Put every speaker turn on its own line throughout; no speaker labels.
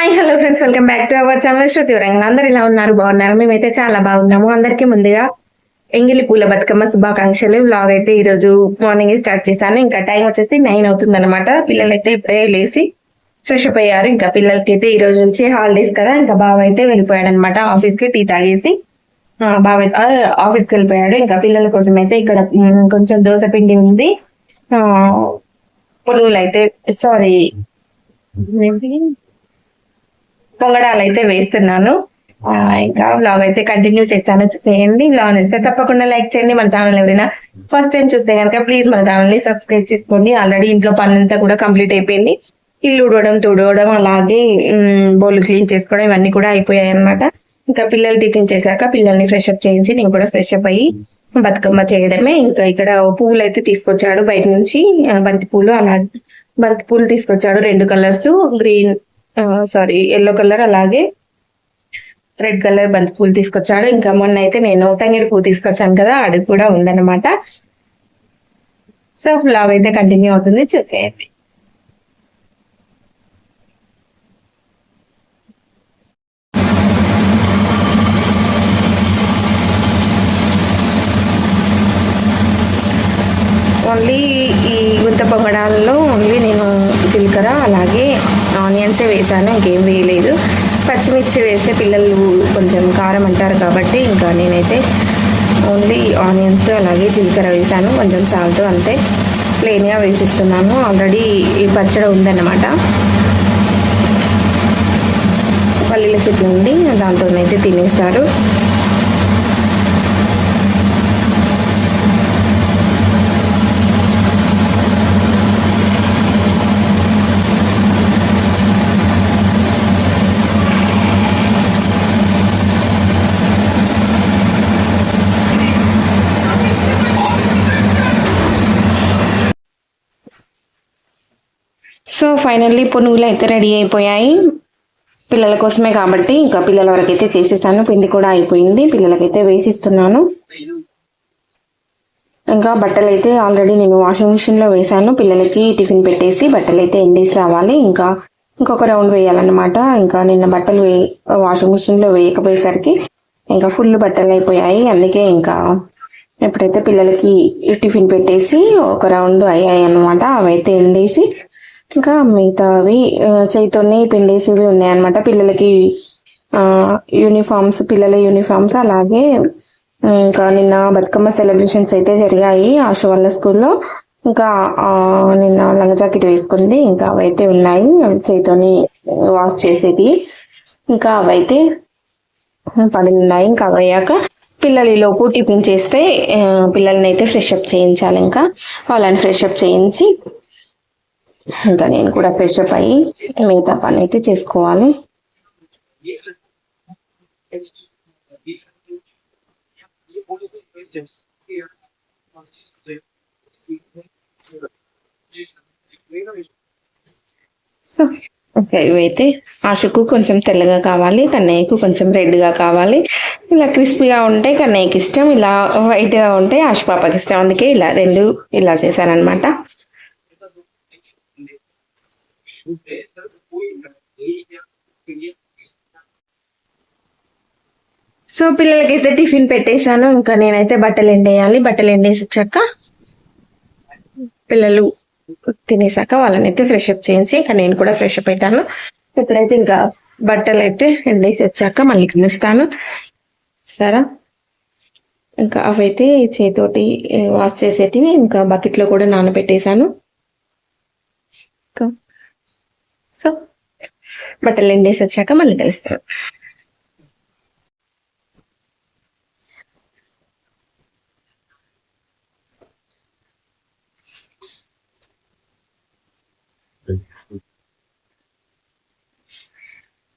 Hi hello friends welcome back to our channel Shruti Warangal అందరు ఇలా ఉన్నారు? బాగున్నారు? మేమైతే చాలా బాగున్నాము. అందరికీ ముందుగా ఎంగిలి పూల బతుకమ్మ శుభాకాంక్షలు. వ్లాగ్ అయితే ఈ రోజు మార్నింగ్ స్టార్ట్ చేశాను. ఇంకా టైం వచ్చేసి నైన్ అవుతుంది అనమాట పిల్లలైతే ఇప్పుడే లేచి ఫ్రెష్ అప్ అయ్యారు. ఇంకా పిల్లలకి అయితే ఈ రోజు నుంచి హాలిడేస్ కదా. ఇంకా బావ అయితే వెళ్ళిపోయాడు అనమాట ఆఫీస్కి టీ తాగేసి బావ అయితే ఆఫీస్కి వెళ్ళిపోయాడు. ఇంకా పిల్లల కోసం అయితే ఇక్కడ కొంచెం దోశ పిండి ఉంది. ఆ, పునుగులు అయితే సారీ పొంగడాలు అయితే వేస్తున్నాను ఇంకా బ్లాగ్ అయితే కంటిన్యూ చేస్తాను. చూసేయండి. బ్లాగ్ ఇస్తే తప్పకుండా లైక్ చేయండి. మన ఛానల్ ఎవరైనా ఫస్ట్ టైం చూస్తే కనుక ప్లీజ్ మన ఛానల్ని సబ్స్క్రైబ్ చేసుకోండి. ఆల్రెడీ ఇంట్లో పనంతా కూడా కంప్లీట్ అయిపోయింది. ఇల్లు ఉడవడం తుడవడం అలాగే మ్, క్లీన్ చేసుకోవడం ఇవన్నీ కూడా అయిపోయాయి అన్నమాట ఇంకా పిల్లలు టిఫిన్ చేశాక పిల్లల్ని ఫ్రెష్ అప్ చేయించి నేను కూడా ఫ్రెష్ అప్ అయ్యి బతుకమ్మ చేయడమే. ఇంకా ఇక్కడ పువ్వులు అయితే తీసుకొచ్చాడు బయట నుంచి. బంతి పూలు అలాగే బంతి పూలు తీసుకొచ్చాడు. రెండు colours green sorry yellow colour అలాగే రెడ్ కలర్ బంతి పూలు తీసుకొచ్చాడు. ఇంకా మొన్న అయితే నేను తంగిడి పువ్వు తీసుకొచ్చాను కదా అది కూడా ఉందన్నమాట. సో బ్లాగ్ అయితే కంటిన్యూ అవుతుంది చూసేయండి. ఓన్లీ ఈ గుంత పొంగడాలలో వేసాను ఇంకేం వేయలేదు. పచ్చిమిర్చి వేస్తే పిల్లలు కొంచెం కారం అంటారు కాబట్టి ఇంకా నేనైతే ఓన్లీ ఆనియన్స్ అలాగే జీలకర్ర వేసాను. కొంచెం సాల్ట్ అంతే. ప్లెయిన్గా వేసిస్తున్నాను. ఆల్రెడీ ఈ పచ్చడి ఉందన్నమాట. పల్లీల చెట్లు ఉంది. దాంతోనైతే తినేస్తారు. సో ఫైనల్లీ పునుగులు అయితే రెడీ అయిపోయాయి. పిల్లల కోసమే కాబట్టి ఇంకా పిల్లల వరకు అయితే చేసేసాను. పిండి కూడా అయిపోయింది. పిల్లలకైతే వేసిస్తున్నాను. ఇంకా బట్టలు అయితే ఆల్రెడీ నేను వాషింగ్ మిషన్లో వేసాను పిల్లలకి టిఫిన్ పెట్టేసి బట్టలు అయితే ఎండేసి రావాలి. ఇంకా ఇంకొక రౌండ్ వేయాలన్నమాట. ఇంకా నిన్న బట్టలు వే వాషింగ్ మిషన్లో వేయకపోయేసరికి ఇంకా ఫుల్ బట్టలు అయిపోయాయి. అందుకే ఇంకా ఎప్పుడైతే పిల్లలకి టిఫిన్ పెట్టేసి ఒక రౌండ్ అయ్యాయి అన్నమాట అవైతే ఎండేసి ఇంకా మిగతావి ఆ, చేయితోనే ఉన్నాయి ఉన్నాయన్నమాట. పిల్లలకి యూనిఫామ్స్ పిల్లల యూనిఫామ్స్ అలాగే ఇంకా నిన్న బతుకమ్మ సెలబ్రేషన్స్ అయితే జరిగాయి ఆశ వాళ్ళ స్కూల్లో. ఇంకా నిన్న లంగ జాకెట్ వేసుకుంది. ఇంకా అవైతే ఉన్నాయి. చేతితోని వాష్ చేసేది. ఇంకా అవైతే పడి ఉన్నాయి. ఇంకా అవి అయ్యాక పిల్లలు లోపు టిఫిన్ చేస్తే పిల్లల్ని అయితే ఫ్రెష్ అప్ చేయించాలి ఇంకా. వాళ్ళని ఫ్రెష్ అప్ చేయించి ఇంకా నేను కూడా ఫ్రెష్ అప్ అయ్యి మిగతా పని అయితే చేసుకోవాలి. సో ఓకే ఇవైతే ఆశకు కొంచెం తెల్లగా కావాలి కన్నయ్యకు కొంచెం రెడ్గా కావాలి. ఇలా క్రిస్పీగా ఉంటే కన్నయ్యకి ఇష్టం ఇలా వైట్గా ఉంటే ఆశ పాపకి ఇష్టం. అందుకే ఇలా రెండు ఇలా చేశానన్నమాట. సో పిల్లలకైతే టిఫిన్ పెట్టేశాను ఇంకా నేనైతే బట్టలు ఎండేయాలి. బట్టలు ఎండేసి వచ్చాక పిల్లలు తినేసాక వాళ్ళని అయితే ఫ్రెష్ అప్ చేయించి ఇంకా నేను కూడా ఫ్రెష్ అప్ అవుతాను ఇప్పుడైతే ఇంకా బట్టలు అయితే ఎండేసి వచ్చాక మళ్ళీ కలుస్తాను. సరే? ఇంకా అవైతే చేతోటి వాష్ చేసేటివి ఇంకా బకెట్లో కూడా నానబెట్టేశాను. ఇంకా సో బట్టలు ఎండేసి వచ్చాక మళ్ళీ కలుస్తాను.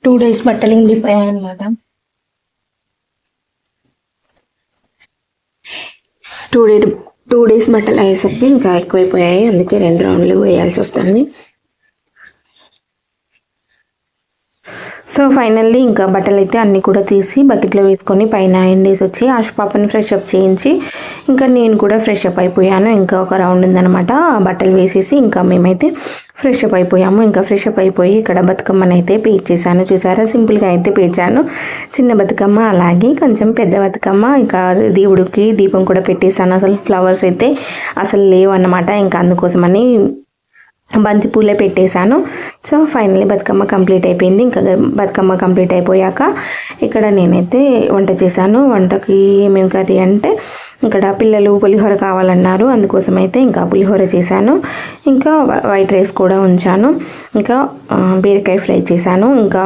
టూ డేస్ బట్టలు ఉండిపోయాయి అనమాట టూ డే టూ డేస్ బట్టలు అయ్యేసరికి ఇంకా ఎక్కువైపోయాయి. అందుకే రెండు రౌండ్లు వేయాల్సి వస్తుంది. సో ఫైనల్లీ ఇంకా బట్టలు అయితే అన్నీ కూడా తీసి బకెట్లో వేసుకొని పైన ఎండేసి వచ్చి ఆశ పాపని ఫ్రెష్ అప్ చేయించి ఇంకా నేను కూడా ఫ్రెష్ అప్ అయిపోయాను. ఇంకా ఒక రౌండ్ ఉందనమాట ఆ బట్టలు వేసేసి ఇంకా మేమైతే ఫ్రెష్ అప్ అయిపోయాము. ఇంకా ఫ్రెష్ అప్ అయిపోయి ఇక్కడ బతుకమ్మని అయితే పేర్చేసాను చూసారా? సింపుల్గా అయితే పేర్చాను చిన్న బతుకమ్మ అలాగే కొంచెం పెద్ద బతుకమ్మ. ఇంకా దేవుడికి దీపం కూడా పెట్టేశాను. అసలు ఫ్లవర్స్ అయితే అసలు లేవు అన్నమాట ఇంకా అందుకోసమని బంతిపూలే పెట్టేశాను. సో ఫైనల్లీ బతుకమ్మ కంప్లీట్ అయిపోయింది. ఇంకా బతుకమ్మ కంప్లీట్ అయిపోయాక ఇక్కడ నేనైతే వంట చేశాను. వంటకి ఏమేమి కర్రీ అంటే ఇక్కడ పిల్లలు పులిహోర కావాలన్నారు. అందుకోసం అయితే ఇంకా పులిహోర చేశాను. ఇంకా వైట్ రైస్ కూడా ఉంచాను. ఇంకా బీరకాయ ఫ్రై చేశాను. ఇంకా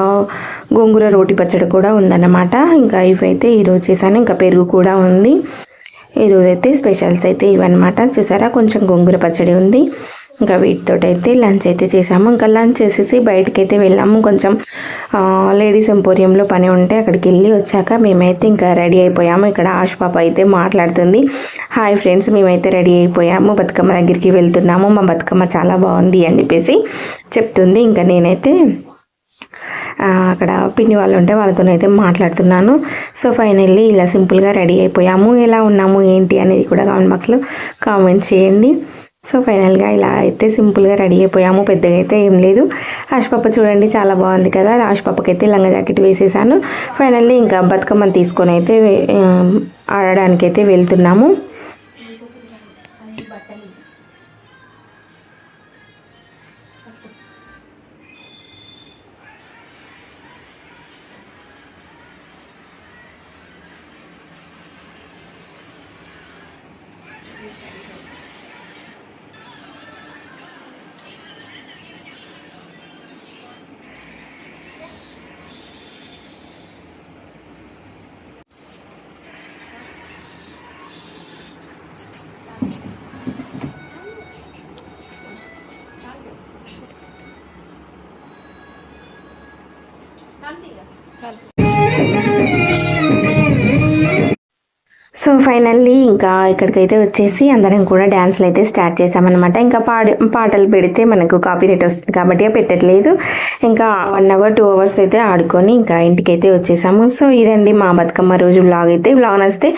గోంగూర రోటి పచ్చడి కూడా ఉందన్నమాట. ఇంకా ఇవైతే ఈరోజు చేశాను. ఇంకా పెరుగు కూడా ఉంది. ఈరోజైతే స్పెషల్స్ అయితే ఇవన్నమాట. చూసారా? కొంచెం గోంగూర పచ్చడి ఉంది. ఇంకా వీటితో అయితే లంచ్ అయితే చేసాము. ఇంకా లంచ్ చేసేసి బయటకి అయితే వెళ్ళాము. కొంచెం లేడీస్ ఎంపోరియంలో పని ఉంటే అక్కడికి వెళ్ళి వచ్చాక మేమైతే ఇంకా రెడీ అయిపోయాము. ఇక్కడ ఆశ పాప అయితే మాట్లాడుతుంది. హాయ్ ఫ్రెండ్స్ మేమైతే రెడీ అయిపోయాము. బతుకమ్మ దగ్గరికి వెళ్తున్నాము. మా బతుకమ్మ చాలా బాగుంది అని చెప్పేసి చెప్తుంది. ఇంకా నేనైతే అక్కడ పిన్ని వాళ్ళు ఉంటే వాళ్ళతోనైతే మాట్లాడుతున్నాను. సో ఫైనల్లీ ఇలా సింపుల్గా రెడీ అయిపోయాము. ఎలా ఉన్నాము ఏంటి అనేది కూడా కామెంట్ బాక్స్లో కామెంట్ చేయండి. సో ఫైనల్గా ఇలా అయితే సింపుల్గా రెడీ అయిపోయాము. పెద్దగా అయితే ఏం లేదు. ఆశపప్ప చూడండి చాలా బాగుంది కదా. ఆశపప్పకి అయితే లంగా జాకెట్ వేసేసాను. ఫైనల్లీ ఇంకా బతుకమ్మని తీసుకొని అయితే ఆడడానికైతే వెళ్తున్నాము. సో ఫైనల్లీ ఇంకా ఇక్కడికైతే వచ్చేసి అందరం కూడా డ్యాన్స్లు అయితే స్టార్ట్ చేసామన్నమాట ఇంకా పాడి పాటలు పెడితే మనకు కాపీ రేట్ వస్తుంది కాబట్టి పెట్టట్లేదు. ఇంకా వన్ అవర్ టూ అవర్స్ అయితే ఆడుకొని ఇంకా ఇంటికైతే వచ్చేసాము. సో ఇదండి మా బతుకమ్మ రోజు బ్లాగ్ అయితే. బ్లాగ్ నచ్చితే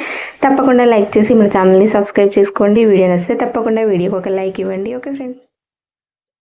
తప్పకుండా లైక్ చేసి మన ఛానల్ని సబ్స్క్రైబ్ చేసుకోండి. వీడియో నచ్చితే తప్పకుండా వీడియోకి ఒక లైక్ ఇవ్వండి. Okay friends.